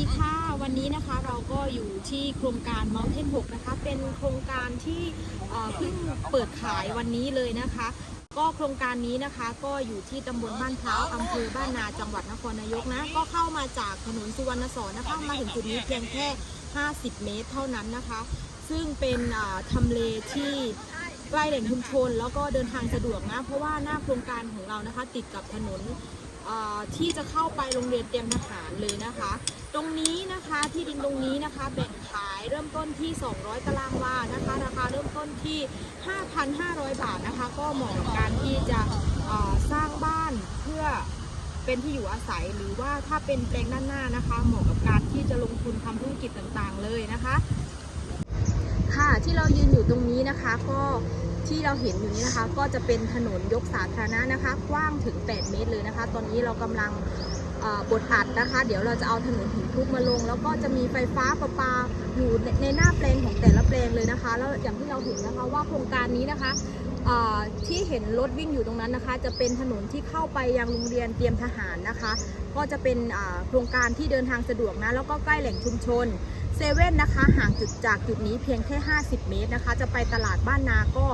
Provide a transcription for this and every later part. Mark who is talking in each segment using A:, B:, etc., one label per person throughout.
A: ดีค่ะวันนี้นะคะเราก็อยู่ที่โครงการ Mountain 6นะคะ เป็นโครงการที่เพิ่งเปิดขายวันนี้เลยนะคะ ก็โครงการนี้นะคะก็อยู่ที่ตำบลบ้านพร้าวอำเภอบ้านนาจังหวัดนครนายกนะ ก็เข้ามาจากถนนสุวรรณสอนนะคะมาถึงจุดนี้เพียงแค่ 50 เมตรเท่านั้นนะคะ ซึ่งเป็นทำเลที่ใกล้แหล่งชุมชน แล้วก็เดินทางสะดวกนะ เพราะว่าหน้าโครงการของเรานะคะ ติดกับถนน ที่จะเข้าไปโรงเรียนเตรียมทหารเลยนะคะ ตรงนี้นะคะที่ดินตรงนี้นะคะแบ่งขายเริ่มต้นที่ 200 ตารางวานะคะ ราคาเริ่มต้นที่ 5,500 บาทนะคะ ก็เหมาะกับการที่จะสร้างบ้านเพื่อเป็นที่อยู่อาศัยหรือว่าถ้าเป็นแปลงด้านหน้านะคะ เหมาะกับการที่จะลงทุนทำธุรกิจต่างๆเลยนะคะ ค่ะที่เรายืนอยู่ตรงนี้นะคะก็ ที่เราเห็นอยู่นี้นะคะ ก็จะเป็นถนนยกสาธารณะนะคะ กว้างถึง 8 เมตรเลยนะคะ ตอนนี้เรากำลังบดอัดนะคะ เดี๋ยวเราจะเอาถนนหินทุบมาลง แล้วก็จะมีไฟฟ้าประปาอยู่ในหน้าแปลงของแต่ละแปลงเลยนะคะ แล้วอย่างที่เราเห็นนะคะว่าโครงการนี้นะคะ ที่เห็นรถวิ่งอยู่ตรงนั้นนะคะ จะเป็นถนนที่เข้าไปยังโรงเรียนเตรียมทหารนะคะ ก็จะเป็นโครงการที่เดินทางสะดวกนะแล้วก็ใกล้แหล่งชุมชนเซเว่นนะคะห่างจุดจากจุดนี้เพียงแค่ 50 เมตรนะคะ จะไปตลาดบ้านนาก็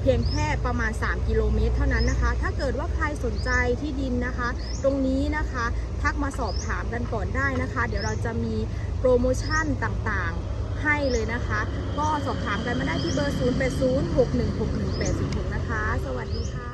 A: เพียงแค่ประมาณ 3 กิโลเมตร เท่านั้นนะคะ ถ้าเกิดว่าใครสนใจที่ดินนะคะ ตรงนี้นะคะ ทักมาสอบถามกันก่อนได้นะคะ เดี๋ยวเราจะมีโปรโมชั่นต่างๆ ให้เลยนะคะ ก็สอบถามกันมาได้ที่เบอร์ 0 8 0 6 1 6 1 8 6นะคะ สวัสดีค่ะ